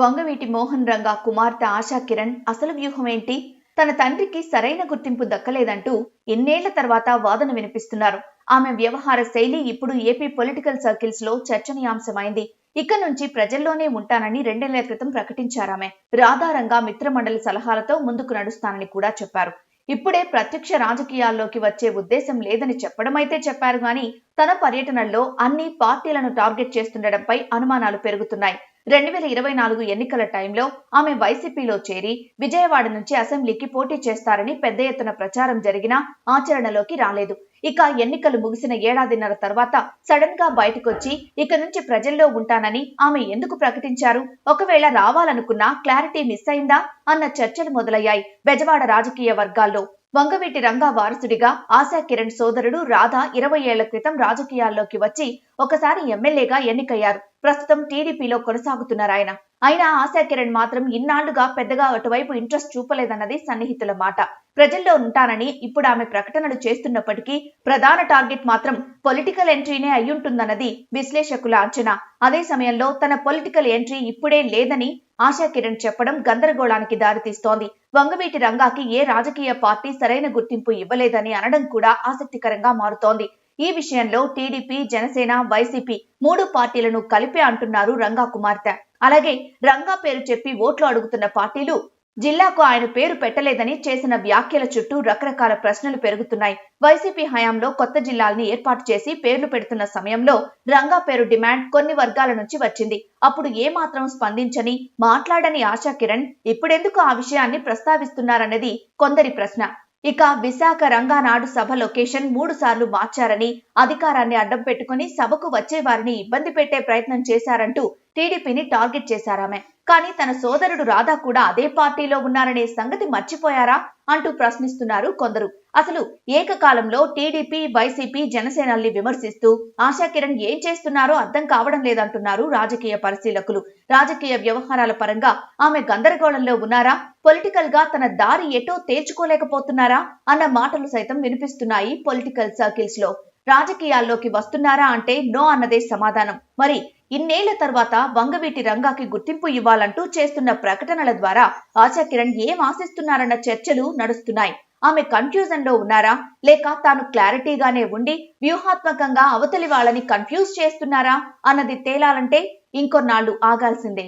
వంగవీటి మోహన్ రంగా కుమార్తె ఆశా కిరణ్ అసలు వ్యూహం ఏంటి తన తండ్రికి సరైన గుర్తింపు దక్కలేదంటూ ఇన్నేళ్ళ తర్వాత వాదన వినిపిస్తున్నారు. ఆమె వ్యవహార శైలి ఇప్పుడు ఏపీ పొలిటికల్ సర్కిల్స్లో చర్చనీయాంశమైంది. ఇక నుంచి ప్రజల్లోనే ఉంటానని రెండేళ్ళ క్రితం ప్రకటించారామె. రాధారంగా మిత్రమండలి సలహాలతో ముందుకు నడుస్తానని కూడా చెప్పారు. ఇప్పుడే ప్రత్యక్ష రాజకీయాల్లోకి వచ్చే ఉద్దేశం లేదని చెప్పడమైతే చెప్పారు గాని తన పర్యటనల్లో అన్ని పార్టీలను టార్గెట్ చేస్తుండటంపై అనుమానాలు పెరుగుతున్నాయి. రెండు వేల ఇరవై నాలుగు ఎన్నికల టైంలో ఆమె వైసీపీలో చేరి విజయవాడ నుంచి అసెంబ్లీకి పోటీ చేస్తారని పెద్ద ఎత్తున ప్రచారం జరిగినా ఆచరణలోకి రాలేదు. ఇక ఎన్నికలు ముగిసిన ఏడాదిన్నర తర్వాత సడన్గా బయటకొచ్చి ఇక నుంచి ప్రజల్లో ఉంటానని ఆమె ఎందుకు ప్రకటించారు? ఒకవేళ రావాలనుకున్నా క్లారిటీ మిస్ అయిందా? అన్న చర్చలు మొదలయ్యాయి. బెజవాడ రాజకీయ వర్గాల్లో వంగవీటి రంగా వారసుడిగా ఆశా కిరణ్ సోదరుడు రాధా ఇరవై ఏళ్ళ క్రితం రాజకీయాల్లోకి వచ్చి ఒకసారి ఎమ్మెల్యేగా ఎన్నికయ్యారు. ప్రస్తుతం టీడీపీలో కొనసాగుతున్నారు ఆయన. అయినా ఆశా కిరణ్ మాత్రం ఇన్నాళ్ళుగా పెద్దగా అటువైపు ఇంట్రెస్ట్ చూపలేదన్నది సన్నిహితుల మాట. ప్రజల్లో ఉంటానని ఇప్పుడు ఆమె ప్రకటనలు చేస్తున్నప్పటికీ ప్రధాన టార్గెట్ మాత్రం పొలిటికల్ ఎంట్రీనే అయ్యుంటుందన్నది విశ్లేషకుల అంచనా. అదే సమయంలో తన పొలిటికల్ ఎంట్రీ ఇప్పుడే లేదని ఆశా కిరణ్ చెప్పడం గందరగోళానికి దారితీస్తోంది. వంగవీటి రంగాకి ఏ రాజకీయ పార్టీ సరైన గుర్తింపు ఇవ్వలేదని అనడం కూడా ఆసక్తికరంగా మారుతోంది. ఈ విషయంలో టీడీపీ జనసేన వైసీపీ మూడు పార్టీలను కలిపే అంటున్నారు రంగా కుమార్తె అలాగే రంగా పేరు చెప్పి ఓట్లు అడుగుతున్న పార్టీలు జిల్లాకు ఆయన పేరు పెట్టలేదని చేసిన వ్యాఖ్యల చుట్టూ రకరకాల ప్రశ్నలు పెరుగుతున్నాయి. వైసీపీ హయాంలో కొత్త జిల్లాల్ని ఏర్పాటు చేసి పేర్లు పెడుతున్న సమయంలో రంగా పేరు డిమాండ్ కొన్ని వర్గాల నుంచి వచ్చింది. అప్పుడు ఏ మాత్రం స్పందించని మాట్లాడని ఆశా కిరణ్ ఇప్పుడెందుకు ఆ విషయాన్ని ప్రస్తావిస్తున్నారన్నది కొందరి ప్రశ్న. ఇక విశాఖ రంగానాడు సభ లొకేషన్ మూడు సార్లు మార్చారని అధికారాన్ని అడ్డం పెట్టుకుని సభకు వచ్చే వారిని ఇబ్బంది పెట్టే ప్రయత్నం చేశారంటూ టీడీపీని టార్గెట్ చేశారామె. కానీ తన సోదరుడు రాధా కూడా అదే పార్టీలో ఉన్నారనే సంగతి మర్చిపోయారా అంటూ ప్రశ్నిస్తున్నారు కొందరు. అసలు ఏకకాలంలో టీడీపీ వైసీపీ జనసేనల్ని విమర్శిస్తూ ఆశాకిరణ్ ఏం చేస్తున్నారో అర్థం కావడం లేదంటున్నారు రాజకీయ పరిశీలకులు. రాజకీయ వ్యవహారాల పరంగా ఆమె గందరగోళంలో ఉన్నారా? పొలిటికల్గా తన దారి ఎటో తేల్చుకోలేకపోతున్నారా? అన్న మాటలు సైతం వినిపిస్తున్నాయి పొలిటికల్ సర్కిల్స్లో రాజకీయాల్లోకి వస్తున్నారా అంటే నో అన్నదే సమాధానం. మరి ఇన్నేళ్ళ తర్వాత వంగవీటి రంగాకి గుర్తింపు ఇవ్వాలంటూ చేస్తున్న ప్రకటనల ద్వారా ఆశా కిరణ్ ఏం ఆశిస్తున్నారన్న చర్చలు నడుస్తున్నాయి. ఆమె కన్ఫ్యూజన్లో ఉన్నారా? లేక తాను క్లారిటీగానే ఉండి వ్యూహాత్మకంగా అవతలి వాళ్ళని కన్ఫ్యూజ్ చేస్తున్నారా? అన్నది తేలాలంటే ఇంకొన్నాళ్ళు ఆగాల్సిందే.